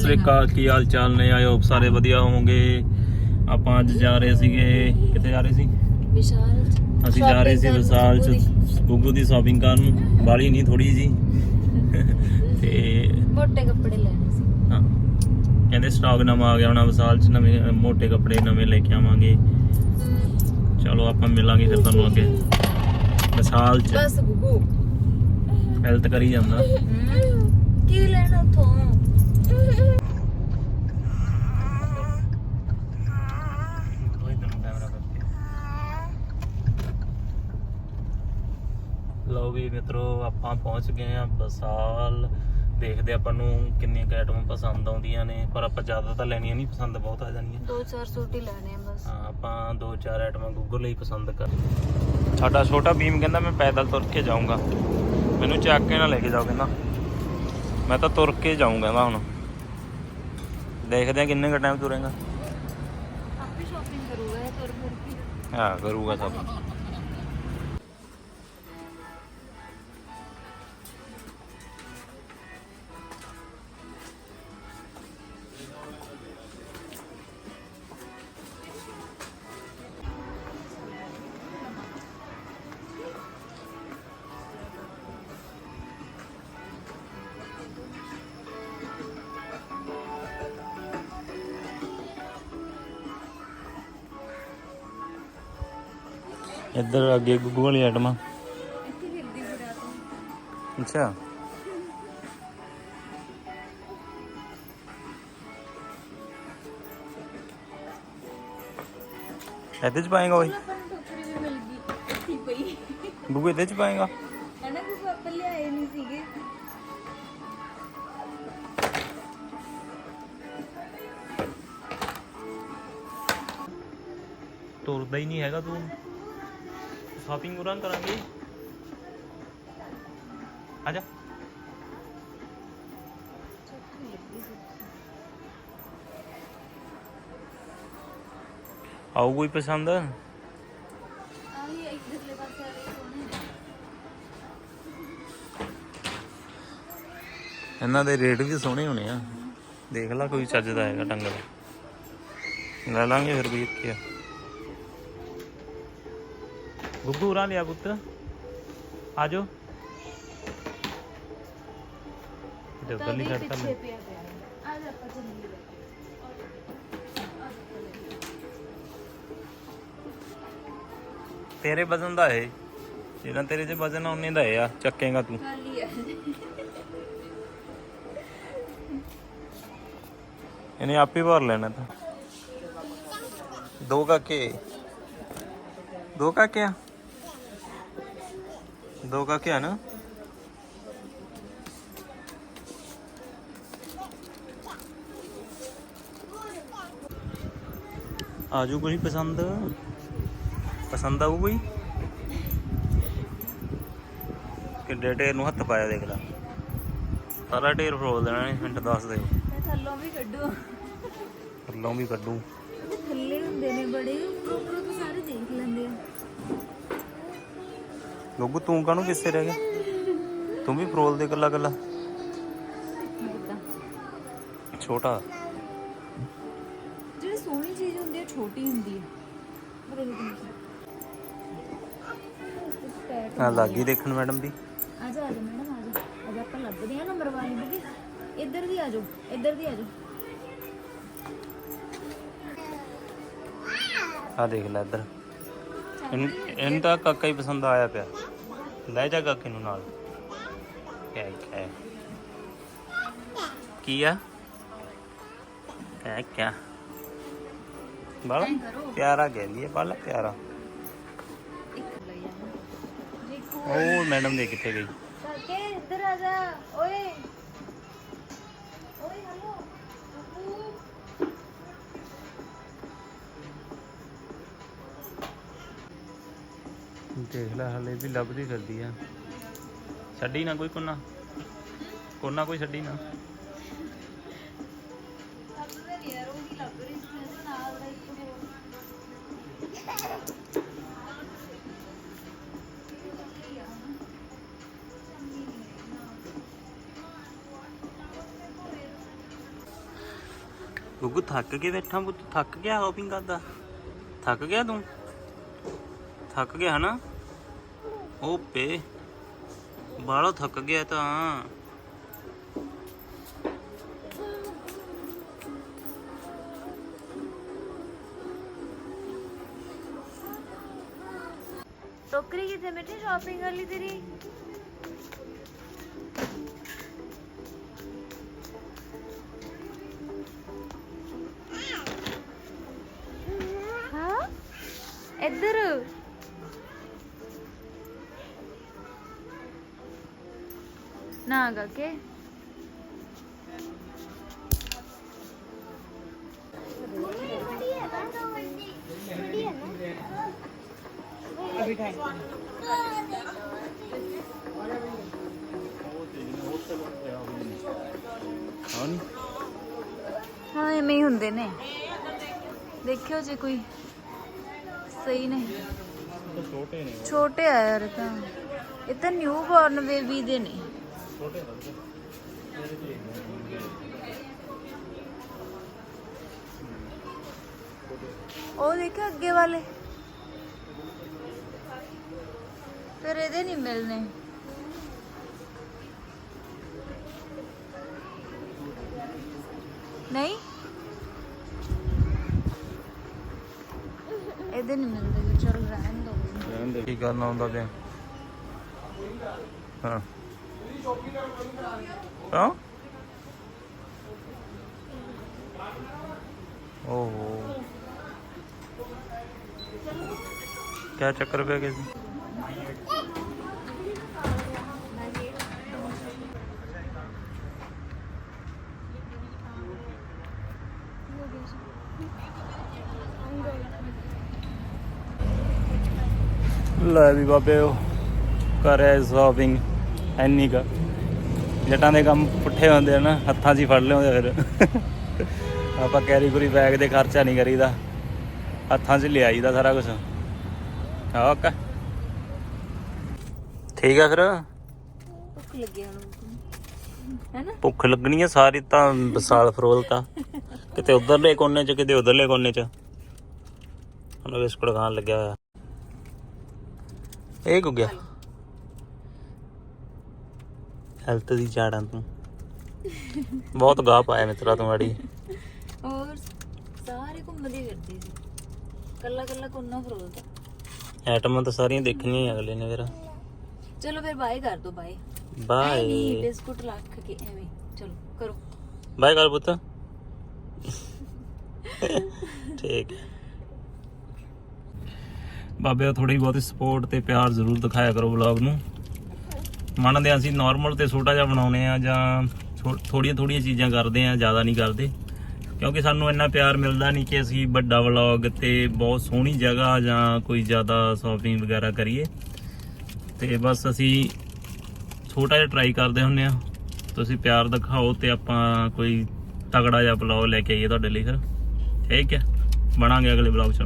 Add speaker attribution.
Speaker 1: ਸਤਿ ਸ੍ਰੀ ਅਕਾਲ ਕੀ ਹਾਲ ਚਾਲ ਨੇ? ਹੋਪ ਸਾਰੇ ਵਧੀਆ ਹੋਵੋਗੇ। ਆਪਾਂ ਅੱਜ ਜਾ ਰਹੇ ਸੀਗੇ ਕਿੱਥੇ ਜਾ ਰਹੇ ਸੀ?
Speaker 2: ਵਿਸ਼ਾਲ
Speaker 1: ਅਸੀਂ ਜਾ ਰਹੇ ਸੀ ਵਿਸਾਲ ਚ
Speaker 2: ਗੁੱਗੂ ਦੀ।
Speaker 1: ਸ਼ਾਪਿੰਗ ਕਰਨ। ਬਾਲੀ ਨਹੀਂ ਥੋੜੀ ਜੀ। ਤੇ
Speaker 2: ਮੋਟੇ ਕੱਪੜੇ ਲੈਣੇ ਸੀ।
Speaker 1: ਹਾਂ। ਕਹਿੰਦੇ ਸਟਾਕ ਨਵਾਂ ਆ ਗਿਆ ਹੋਣਾ ਵਿਸਾਲ ਚ ਨਵੇਂ ਮੋਟੇ ਕੱਪੜੇ ਨਵੇਂ ਲੈ ਕੇ ਆਵਾਂਗੇ। ਚਲੋ ਆਪਾਂ ਮਿਲਾਂਗੇ ਫਿਰ ਤੁਹਾਨੂੰ ਅੱਗੇ। ਵਿਸਾਲ ਚ।
Speaker 2: ਬਸ ਗੁੱਗੂ।
Speaker 1: ਹੈਲਥ ਕਰੀ ਜਾਂਦਾ।
Speaker 2: ਕੀ ਲੈਣਾ ਉਥੋਂ?
Speaker 1: ਲਓ ਵੀ ਮਿੱਤਰੋ ਆਪਾਂ ਪਹੁੰਚ ਗਏ ਆ ਬਸਾਲ ਦੇਖਦੇ ਆਪਾਂ ਨੂੰ ਕਿੰਨੀਆਂ ਕੁ ਆਈਟਮਾਂ ਪਸੰਦ ਆਉਂਦੀਆਂ ਨੇ ਪਰ ਆਪਾਂ ਜ਼ਿਆਦਾ ਤਾਂ ਲੈਣੀਆਂ ਨਹੀਂ ਪਸੰਦ ਬਹੁਤ ਆ ਜਾਣੀਆਂ
Speaker 2: ਦੋ ਚਾਰ ਸੂਟ ਹੀ ਲੈਣੇ ਆ ਬਸ।
Speaker 1: ਹਾਂ ਆਪਾਂ ਦੋ ਚਾਰ ਆਈਟਮਾਂ ਗੂਗਲ ਲਈ ਪਸੰਦ ਕਰ ਸਾਡਾ ਛੋਟਾ ਭੀਮ ਕਹਿੰਦਾ ਮੈਂ ਪੈਦਲ ਤੁਰ ਕੇ ਜਾਊਂਗਾ। ਮੈਨੂੰ ਚੱਕ ਕੇ ਨਾ ਲੈ ਕੇ ਜਾਓ ਕਹਿੰਦਾ। ਮੈਂ ਤਾਂ ਤੁਰ ਕੇ ਜਾਊਂਗਾ ਕਹਿੰਦਾ ਹੁਣ। ਦੇਖਦੇ ਆ ਕਿੰਨੇ ਕੁ ਟਾਈਮ ਤੁਰੇਗਾ।
Speaker 2: ਆਪੇ ਸ਼ਾਪਿੰਗ ਕਰੂਗਾ ਇਹ ਤੁਰ ਫਿਰ ਕੇ।
Speaker 1: ਹਾਂ ਕਰੂਗਾ ਸਭ ਇੱਧਰ ਅੱਗੇ ਗੁੱਗੂ ਵਾਲੀ ਆਈਟਮਾਂ ਅੱਛਾ। ਇਹਦੇ ਚ ਪਾਏਗਾ ਓਏ? ਗੁੱਗੂ ਇਹਦੇ ਚ ਪਾਏਗਾ?
Speaker 2: ਹਨਾ ਕੁਝ ਆਪਾਂ ਲਿਆਏ ਨਹੀਂ ਸੀਗੇ
Speaker 1: ਤੁਰਦਾ ਹੀ ਨਹੀਂ ਹੈਗਾ ਤੂੰ। ਸ਼ਾਪਿੰਗ ਉਰਾਂ ਕਰਾਂਗੇ ਆ ਜਾ ਆਊ ਕੋਈ ਪਸੰਦ
Speaker 2: ਆਹੀ ਇਧਰਲੇ ਪਾਸੇ ਵਾਲੇ ਸੋਹਣੇ ਨੇ
Speaker 1: ਇਹਨਾਂ ਦੇ ਰੇਟ ਵੀ ਸੋਹਣੇ ਹੋਣੇ ਆ ਦੇਖ ਲੈ ਕੋਈ ਚੱਜ ਦਾ ਹੈਗਾ ਟੰਗ ਦਾ ਲੈ ਲਾਂਗੇ ਫਿਰ ਵੀ ਇੱਥੇ ਆ ਗੁੱਗੂ ਉਰਾਂ ਲਿਆ ਪੁੱਤ ਆ ਜਾਓ ਤੇ ਉੱਧਰ ਨਹੀਂ ਕਰਤਾ ਮੈਂ ਤੇਰੇ ਵਜ਼ਨ ਦਾ ਹੈ ਜਿਹੜਾ ਤੇਰੇ 'ਚ ਵਜ਼ਨ ਆ ਉਹਨੇ ਦਾ ਹੈ ਆ ਚੱਕੇਗਾ ਤੂੰ ਇਹਨੇ ਆਪੇ ਭਰ ਲੈਣਾ ਤਾਂ ਦੋ ਕਾਕੇ ਦੋ ਕਾਕੇ ਆ ਦੋ ਕਾਕੇ ਆ ਨਾ? ਆਜੂ ਕੋਈ ਪਸੰਦ? ਪਸੰਦ ਆਊ ਕੋਈ? ਕਿੱਡੇ ਢੇਰ ਨੂੰ ਹੱਥ ਪਾਇਆ ਦੇਖ ਲੈ। ਸਾਰਾ ਢੇਰ ਫਰੋਲ ਦੇਣਾ ਨਹੀਂ ਮਿੰਟ ਦੱਸ ਦੇ।
Speaker 2: ਮੈਂ ਥੱਲੋਂ ਵੀ ਕੱਢੂ।
Speaker 1: ਥੱਲੋਂ ਵੀ ਕੱਢੂ।
Speaker 2: ਥੱਲੇ ਹੁੰਦੇ ਨੇ ਬੜੇ ਉੱਪਰੋਂ ਉੱਪਰੋਂ ਤਾਂ ਸਾਰੇ ਦੇਖ ਲੈਂਦੇ ਆ।
Speaker 1: ਲੋਗੂ ਤੂੰ ਕਾਹਨੂੰ ਪਿੱਛੇ ਰਹਿ ਗਿਆ? ਤੂੰ ਵੀ ਫਰੋਲ ਦੇ ਗੱਲਾਂ ਗੱਲਾਂ ਛੋਟਾ।
Speaker 2: ਜਿਹੜੀ ਸੋਹਣੀ ਚੀਜ਼ ਹੁੰਦੀ ਹੈ ਛੋਟੀ ਹੁੰਦੀ ਹੈ। ਪਰ ਇਹ ਨਹੀਂ
Speaker 1: ਆ ਲੱਗੀ ਦੇਖਣ ਮੈਡਮ ਦੀ।
Speaker 2: ਆ ਜਾ ਆ ਜਾ ਮੈਡਮ ਆ ਜਾ। ਆ ਜਾ ਆਪਾਂ ਲੱਭਦੇ ਆ ਨੰਬਰ ਵਾਲੀ ਦੀ। ਇੱਧਰ ਦੀ ਆ ਜਾਓ ਇੱਧਰ ਦੀ ਆ ਜਾਓ।
Speaker 1: ਆ ਦੇਖ ਲੈ ਇੱਧਰ। ਇਹਨੂੰ ਇਹਨੂੰ ਤਾਂ ਕਾਕਾ ਹੀ ਪਸੰਦ ਆਇਆ ਪਿਆ। ਲੈ ਜਾ ਕਾਕੇ ਨੂੰ ਨਾਲ। ਕਿਆ ਹੈ, ਕਿਆ ਹੈ? ਕੀ ਆ? ਕਿਆ ਕਿਆ ਬਾਲਾ। ਪਿਆਰਾ ਕਹਿੰਦੀ ਹੈ ਬਾਲਾ ਪਿਆਰਾ। ਉਹ ਮੈਡਮ ਦੇ ਕਿੱਥੇ ਗਈ?
Speaker 2: ਕਾਕੇ ਇੱਧਰ ਆ ਜਾ। ਓਏ। ਓਏ ਹਲੋ।
Speaker 1: ਦੇਖ ਲੈ ਹਲੇ ਵੀ ਲੱਭਦੀ ਫਿਰਦੀ ਆ। ਛੱਡੀ ਨਾ ਕੋਈ ਕੋਨਾ? ਕੋਨਾ ਕੋਈ ਛੱਡੀ ਨਾ? ਗੁੱਗੂ ਥੱਕ ਕੇ ਬੈਠਾ ਪੁੱਤ? ਥੱਕ ਗਿਆ ਸ਼ਾਪਿੰਗ ਕਰਦਾ? ਥੱਕ ਗਿਆ ਤੂੰ? ਥੱਕ ਗਿਆ ਹਨਾ? ਓਪੇ ਬਾਹਲਾ ਥੱਕ ਗਿਆ ਤਾਂ।
Speaker 2: ਟੋਕਰੀ ਕਿੱਥੇ ਬੈਠੀ ਸ਼ਾਪਿੰਗ ਵਾਲੀ ਤੇਰੀ? ਹਾਂ? ਇੱਧਰ। ਨਾ ਗਾ ਕੇ?
Speaker 1: ਹਾਂ ਨੀ
Speaker 2: ਹਾਂ ਐਵੇਂ ਹੀ ਹੁੰਦੇ ਨੇ। ਦੇਖਿਓ ਜੇ ਕੋਈ ਸਹੀ ਨਹੀਂ।
Speaker 1: ਛੋਟੇ ਨੇ।
Speaker 2: ਛੋਟੇ ਆ ਯਾਰ ਇਹ ਤਾਂ। ਇਹ ਤਾਂ ਨਿਊ ਬੋਰਨ ਬੇਬੀ ਦੇ ਨੇ।
Speaker 1: ਛੋਟੇ
Speaker 2: ਉਹ ਦੇਖਿਓ ਅੱਗੇ ਵਾਲੇ? ਫਿਰ ਇਹਦੇ ਨਹੀਂ ਮਿਲਨੇ ਨਹੀਂ? ਇਹਦੇ ਨਹੀਂ ਮਿਲਦੇ ਚਲ ਰਹਿਣ ਦੋ।
Speaker 1: ਕੀ ਕਰਨਾ ਹੁੰਦਾ ਤੇ ਹਾਂ। ਹਾਂ? ਓਹੋ। ਕੀ ਚੱਕਰ ਪੈ ਗਿਆ ਸੀ? ਲੈ ਵੀ ਬਾਬੇ, ਉਹ ਕਰਿਆ ਸ਼ਾਪਿੰਗ ਐਨੀ ਕਾ ਜਟਾਂ ਦੇ ਕੰਮ ਪੁੱਠੇ ਹੁੰਦੇ ਆ ਨਾ ਹੱਥਾਂ 'ਚ ਹੀ ਫੜ ਲਿਆਉਂਦੇ ਫਿਰ। ਆਪਾਂ ਕੈਰੀ ਕੁਰੀ ਬੈਗ ਦੇ ਖਰਚਾ ਨਹੀਂ ਕਰੀਦਾ। ਹੱਥਾਂ 'ਚ ਲਿਆਈਦਾ ਸਾਰਾ ਕੁਝ ਓਕੇ। ਠੀਕ ਆ ਫਿਰ?
Speaker 2: ਭੁੱਖ ਲੱਗੀ ਹੁਣ ਹੈਨਾ
Speaker 1: ਭੁੱਖ ਲੱਗਣੀ ਆ ਸਾਰੀ ਤਾਂ ਬਸਾਲ ਫਰੋਲ ਤਾਂ। ਕਿਤੇ ਉਧਰਲੇ ਕੋਨੇ 'ਚ ਕਿਤੇ ਉਧਰਲੇ ਕੋਨੇ 'ਚ। ਹੁਣ ਬਿਸਕੁਟ ਖਾਣ ਲੱਗਿਆ ਹੋਇਆ। ਇਹ ਕੁ ਗਿਆ? ਹੈਲਥ ਦੀ ਝਾੜਾਂ ਤੂੰ। ਬਹੁਤ ਗਾਹ ਪਾਇਆ ਮਿੱਤਰਾ ਤੂੰ ਆੜੀ।
Speaker 2: ਹੋਰ ਸਾਰੇ ਘੁੰਮਦੇ ਫਿਰਦੇ ਸੀ। ਕੱਲਾ ਕੱਲਾ ਕੋਨਾ ਫਰੋਲਦਾ
Speaker 1: ਐਟਮਾਂ ਤਾਂ ਸਾਰੀਆਂ ਦੇਖਣੀਆਂ ਹੀ ਅਗਲੇ ਨੇ ਫਿਰ।
Speaker 2: ਚਲੋ ਫਿਰ ਬਾਏ ਕਰ ਦੋ ਬਾਏ। ਨਹੀਂ
Speaker 1: ਬਾਏ।
Speaker 2: ਬਿਸਕੁਟ ਰੱਖ ਕੇ ਐਵੇਂ। ਚਲੋ ਕਰੋ।
Speaker 1: ਬਾਏ ਕਰ ਪੁੱਤ। ਠੀਕ। ਬਾਬੇ ਥੋੜੀ ਬਹੁਤੀ ਸਪੋਰਟ ਤੇ ਪਿਆਰ ਜ਼ਰੂਰ ਦਿਖਾਇਆ ਕਰੋ ਵਲੌਗ ਨੂੰ। ਮੰਨਦੇ ਹਾਂ ਅਸੀਂ ਨਾਰਮਲ ਤੇ ਛੋਟਾ ਜਿਹਾ ਬਣਾਉਨੇ ਆ ਜਾਂ ਥੋੜੀਆਂ ਥੋੜੀਆਂ ਚੀਜ਼ਾਂ ਕਰਦੇ ਆ ਜ਼ਿਆਦਾ ਨਹੀਂ ਕਰਦੇ। ਕਿਉਂਕਿ ਸਾਨੂੰ ਇੰਨਾ ਪਿਆਰ ਮਿਲਦਾ ਨਹੀਂ ਕਿ ਅਸੀਂ ਵੱਡਾ ਵਲੌਗ ਤੇ ਬਹੁਤ ਸੋਹਣੀ ਜਗ੍ਹਾ ਜਾਂ ਕੋਈ ਜ਼ਿਆਦਾ ਸ਼ਾਪਿੰਗ ਵਗੈਰਾ ਕਰੀਏ। ਤੇ ਬਸ ਅਸੀਂ ਛੋਟਾ ਜਿਹਾ ਟਰਾਈ ਕਰਦੇ ਹੁੰਨੇ ਆ ਤੁਸੀਂ ਪਿਆਰ ਦਿਖਾਓ ਤੇ ਆਪਾਂ ਕੋਈ ਤਗੜਾ ਜਿਹਾ ਵਲੌਗ ਲੈ ਕੇ ਆਈਏ ਤੁਹਾਡੇ ਲਈ ਫਿਰ। ਠੀਕ ਹੈ। ਬਣਾਂਗੇ ਅਗਲੇ ਵਲੌਗ ਚ।